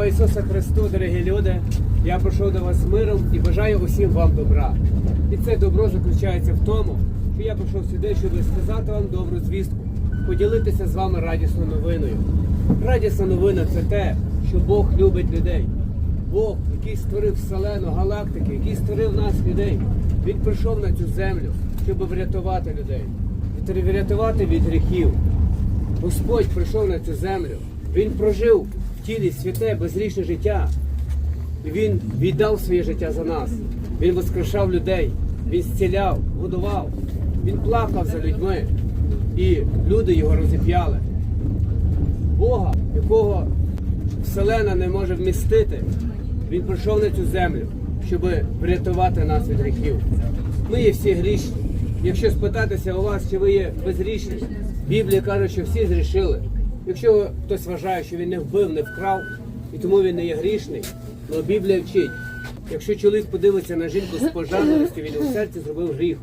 Слава Ісусу Христу, дорогі люди! Я прийшов до вас миром і бажаю усім вам добра. І це добро заключається в тому, що я прийшов сюди, щоб сказати вам добру звістку, поділитися з вами радісною новиною. Радісна новина це те, що Бог любить людей. Бог, який створив вселену, галактики, який створив нас, людей, він прийшов на цю землю, щоб врятувати людей, врятувати від гріхів. Господь прийшов на цю землю. Він прожив в тілі святе, безрічне життя. Він віддав своє життя за нас. Він воскрешав людей, він зціляв, годував, він плакав за людьми. І люди його розіп'яли. Бога, якого вселена не може вмістити, він прийшов на цю землю, щоб врятувати нас від гріхів. Ми є всі грішні. Якщо спитатися у вас, чи ви є безгрішні, Біблія каже, що всі зрішили. Якщо хтось вважає, що він не вбив, не вкрав, і тому він не є грішний, але Біблія вчить, якщо чоловік подивиться на жінку з пожадливістю, він у серці зробив гріх.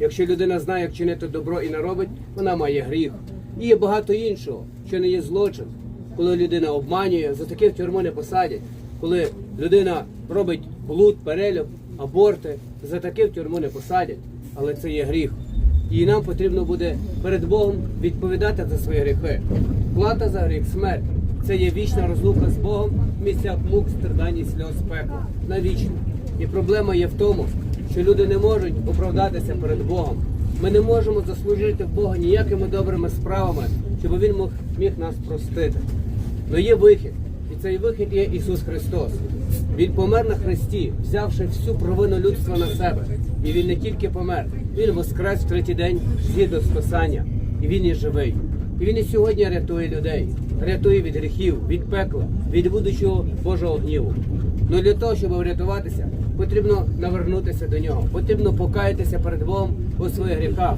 Якщо людина знає, як чинити добро і не робить, вона має гріх. І є багато іншого, що не є злочин. Коли людина обманює, за таке в тюрму не посадять. Коли людина робить блуд, перельот, аборти, за таке в тюрму не посадять. Але це є гріх. І нам потрібно буде перед Богом відповідати за свої гріхи. Плата за гріх смерть. Це є вічна розлука з Богом в місцях мук, страдань і сльоз пекла. Навічно. І проблема є в тому, що люди не можуть оправдатися перед Богом. Ми не можемо заслужити Бога ніякими добрими справами, щоб Він міг нас простити. Але є вихід, і цей вихід є Ісус Христос. Він помер на Христі, взявши всю провину людства на себе. І Він не тільки помер, Він воскрес в третій день згідно з Писання. І Він є живий. І Він і сьогодні рятує людей, рятує від гріхів, від пекла, від будучого Божого гніву. Ну для того, щоб врятуватися, потрібно навернутися до нього, потрібно покаятися перед Богом у своїх гріхах,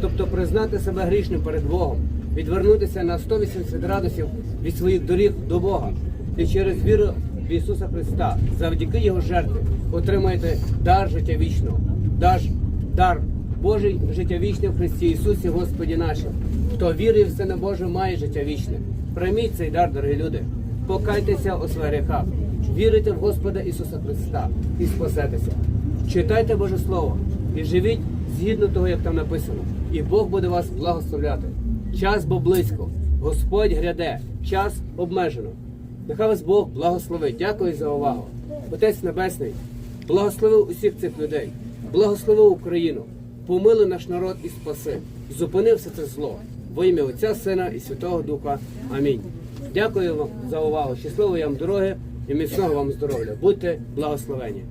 тобто признати себе грішним перед Богом, відвернутися на 180 градусів від своїх доріг до Бога. І через віру в Ісуса Христа, завдяки Його жертві, отримаєте дар життя вічного, дар, дар Божий життя вічне в Христі Ісусі, Господі нашим. Хто вірить в Сина Боже, має життя вічне. Прийміть цей дар, дорогі люди. Покайтеся у своїх гріхах. Вірите в Господа Ісуса Христа і спасетеся. Читайте Боже Слово і живіть згідно того, як там написано. І Бог буде вас благословляти. Час бо близько. Господь гряде, час обмежено. Нехай вас Бог благословить. Дякую за увагу. Отець Небесний, благослови усіх цих людей, благослови Україну, помили наш народ і спаси. Зупини все це зло. Во ім'я Отця, Сина і Святого Духа. Амінь. Дякую вам за увагу. Щасливої вам дороги і міцного вам здоров'я. Будьте благословені.